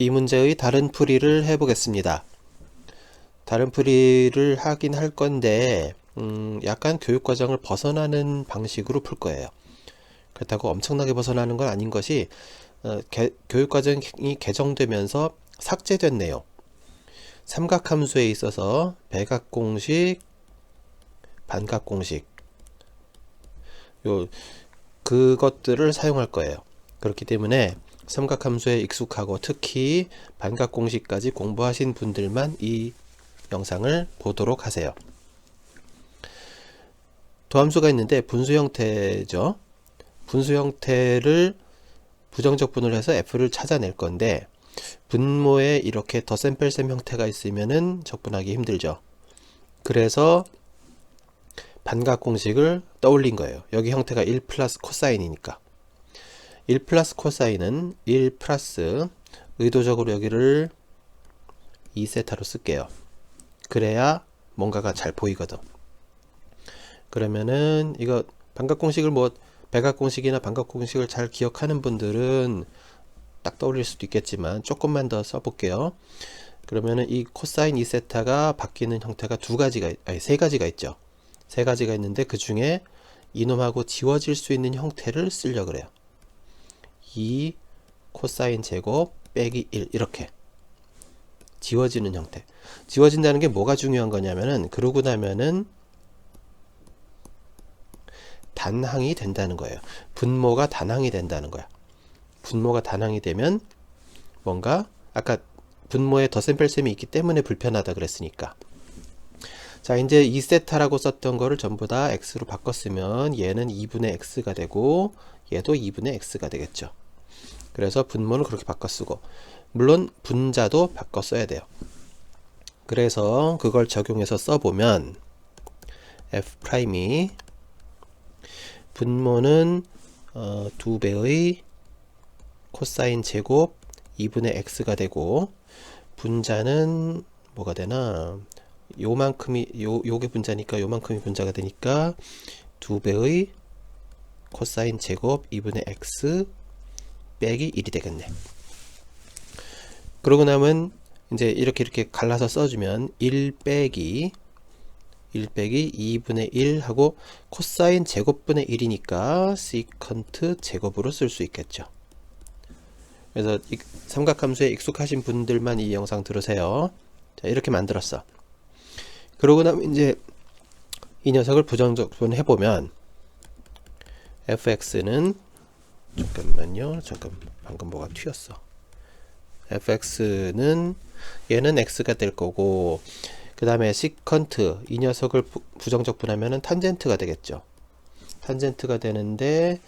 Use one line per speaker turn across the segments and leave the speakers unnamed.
이 문제의 다른 풀이를 해보겠습니다. 다른 풀이를 하긴 할 건데 음, 약간 교육과정을 벗어나는 방식으로 풀 거예요. 그렇다고 엄청나게 벗어나는 건 아닌 것이 어, 개, 교육과정이 개정되면서 삭제됐네요. 삼각함수에 있어서 백악공식, 반각공식 요 그것들을 사용할 거예요. 그렇기 때문에 삼각함수에 익숙하고 특히 반각공식까지 공부하신 분들만 이 영상을 보도록 하세요. 도함수가 있는데 분수 형태죠. 분수 형태를 부정적 분을 해서 f를 찾아낼 건데 분모에 이렇게 덧셈 뺄셈 형태가 있으면은 적분하기 힘들죠. 그래서 반각 공식을 떠올린 거예요. 여기 형태가 1 플러스 코사인이니까. 1 플러스 코사인은 1 플러스 의도적으로 여기를 2세타로 쓸게요. 그래야 뭔가가 잘 보이거든. 그러면은 이거 반각 공식을 뭐 백악 공식이나 반각 공식을 잘 기억하는 분들은 딱 떠올릴 수도 있겠지만 조금만 더 써볼게요. 그러면은 이 코사인 2세타가 바뀌는 형태가 두 가지가 아니 세 가지가 있죠. 세 가지가 있는데 그 중에 이놈하고 지워질 수 있는 형태를 쓰려 그래요. 2 코사인 제곱 빼기 1 이렇게 지워지는 형태. 지워진다는 게 뭐가 중요한 거냐면은 그러고 나면은 단항이 된다는 거예요. 분모가 단항이 된다는 거야. 분모가 단항이 되면 뭔가 아까 분모에 덧셈 뺄셈이 있기 때문에 불편하다 그랬으니까 자 이제 2세타라고 썼던 거를 전부 다 x로 바꿨으면 얘는 2분의 x가 되고 얘도 2분의 x가 되겠죠 그래서 분모는 그렇게 바꿔 쓰고 물론 분자도 바꿔 써야 돼요. 그래서 그걸 적용해서 써보면 f'이 분모는 어, 2배의 코사인 제곱 2분의 x가 되고 분자는 뭐가 되나? 요만큼이 요 요게 분자니까 요만큼이 분자가 되니까 2배의 코사인 제곱 2분의 x 빼기 1이 되겠네. 그러고 나면 이제 이렇게 이렇게 갈라서 써주면 1 빼기 1 빼기 2분의 1 하고 코사인 제곱분의 1이니까 시컨트 제곱으로 쓸 수 있겠죠. 그래서 삼각함수에 익숙하신 분들만 이 영상 들으세요. 자, 이렇게 만들었어. 그러고 나면 이제 이 녀석을 부정적분 해보면 fx는 잠깐만요. 잠깐 방금 뭐가 튀었어. fx는 얘는 x가 될 거고 그 다음에 시컨트 이 녀석을 부정적 분하면 탄젠트가 되겠죠. 탄젠트가 되는데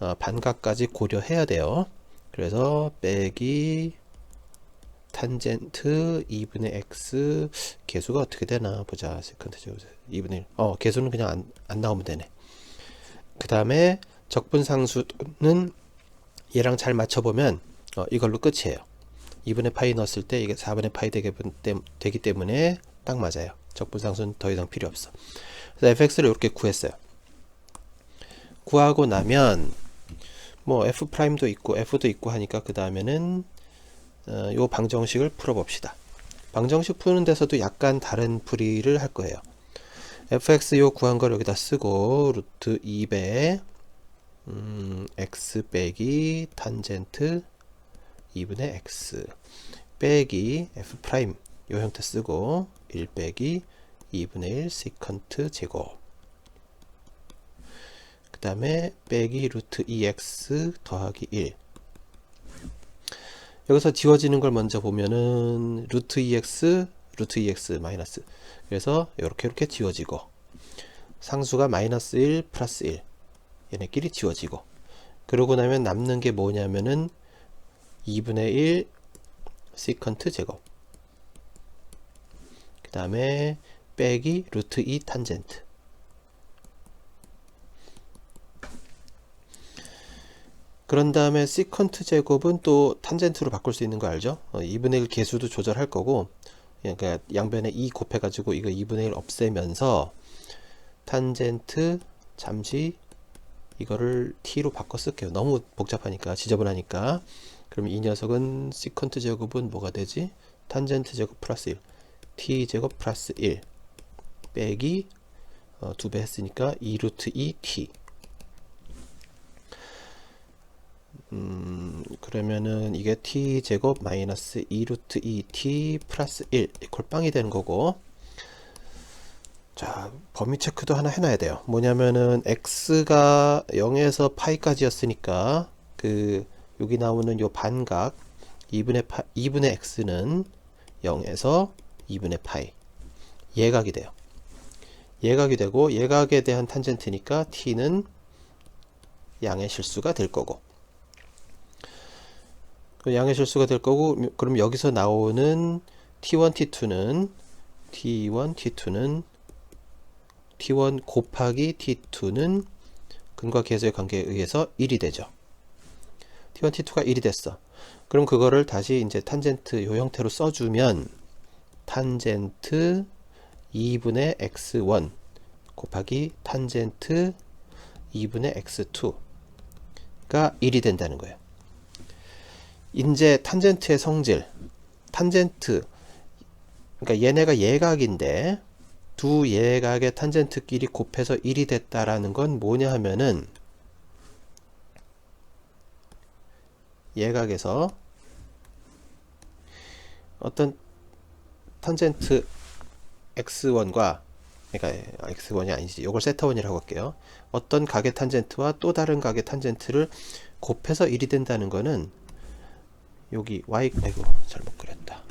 어, 반각까지 고려해야 돼요. 그래서 빼기 탄젠트 2분의 x 개수가 어떻게 되나 보자. 제곱 2분의 1. 어, 개수는 그냥 안, 안 나오면 되네. 그 다음에 적분상수는 얘랑 잘 맞춰보면 어, 이걸로 끝이에요. 2분의 파이 넣었을 때 이게 4분의 파이 되기, 때문에 딱 맞아요. 적분상수는 더 이상 필요 없어. 그래서 fx를 이렇게 구했어요. 구하고 나면 뭐 f 프라임도 있고 f도 있고 하니까 그 다음에는 어, 요 방정식을 풀어봅시다. 방정식 푸는 데서도 약간 다른 풀이를 할 거예요. fx 요 구한 걸 여기다 쓰고 루트 2배 음, x 빼기 탄젠트 2분의 x 빼기 f 프라임 요 형태 쓰고 1 빼기 2분의 1 세컨트 제곱. 그 다음에 빼기 루트 2x 더하기 1 여기서 지워지는 걸 먼저 보면은 루트 2x 루트 2x 마이너스. 그래서 이렇게 이렇게 지워지고 상수가 마이너스 1 플러스 1 얘네끼리 지워지고. 그러고 나면 남는 게 뭐냐면은 2분의 1 시컨트 제곱 그 다음에 빼기 루트 2 탄젠트 그런 다음에 시컨트 제곱은 또 탄젠트로 바꿀 수 있는 거 알죠? 어, 2분의 1 개수도 조절할 거고 그러니까 양변에 2 곱해 가지고 이거 2분의 1 없애면서 탄젠트 잠시 이거를 t로 바꿔 쓸게요. 너무 복잡하니까 지저분하니까. 그럼 이 녀석은 시컨트 제곱은 뭐가 되지? 탄젠트 제곱 플러스 1 t 제곱 플러스 1 빼기 어, 2배 했으니까 2 루트 2 t. 음, 그러면은 이게 t 제곱 마이너스 2 루트 2 t 플러스 1 이퀄 빵이 되는 거고 자 범위 체크도 하나 해놔야 돼요. 뭐냐면은 x가 0에서 파이까지였으니까 그 여기 나오는 요 반각 2분의 파, 2분의 x는 0에서 2분의 파이. 예각이 돼요. 예각이 되고 예각에 대한 탄젠트니까 t는 양의 실수가 될 거고. 그 양의 실수가 될 거고 그럼 여기서 나오는 t1 t2는 t1 t2는 t1 곱하기 t2는 근과 계수의 관계에 의해서 1이 되죠. t1 t2가 1이 됐어. 그럼 그거를 다시 이제 탄젠트 요 형태로 써주면 탄젠트 2분의 x1 곱하기 탄젠트 2분의 x2가 1이 된다는 거예요. 이제 탄젠트의 성질, 탄젠트, 그러니까 얘네가 예각인데 두 예각의 탄젠트끼리 곱해서 1이 됐다라는 건 뭐냐 하면은 예각에서 어떤 탄젠트 x1과 그러니까 x1이 아니지. 이걸 세타1이라고 할게요. 어떤 각의 탄젠트와 또 다른 각의 탄젠트를 곱해서 1이 된다는 거는 여기 y 아이고 잘못 그렸다.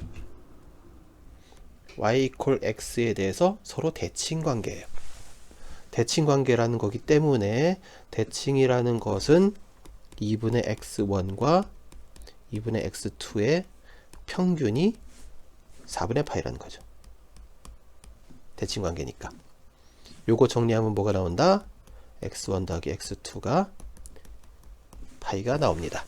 Y 이퀄 x에 대해서 서로 대칭 관계예요. 대칭 관계라는 거기 때문에 대칭이라는 것은 2분의 x1과 2분의 x2의 평균이 4분의 파이라는 거죠. 대칭 관계니까. 요거 정리하면 뭐가 나온다? x1 더하기 x2가 파이가 나옵니다.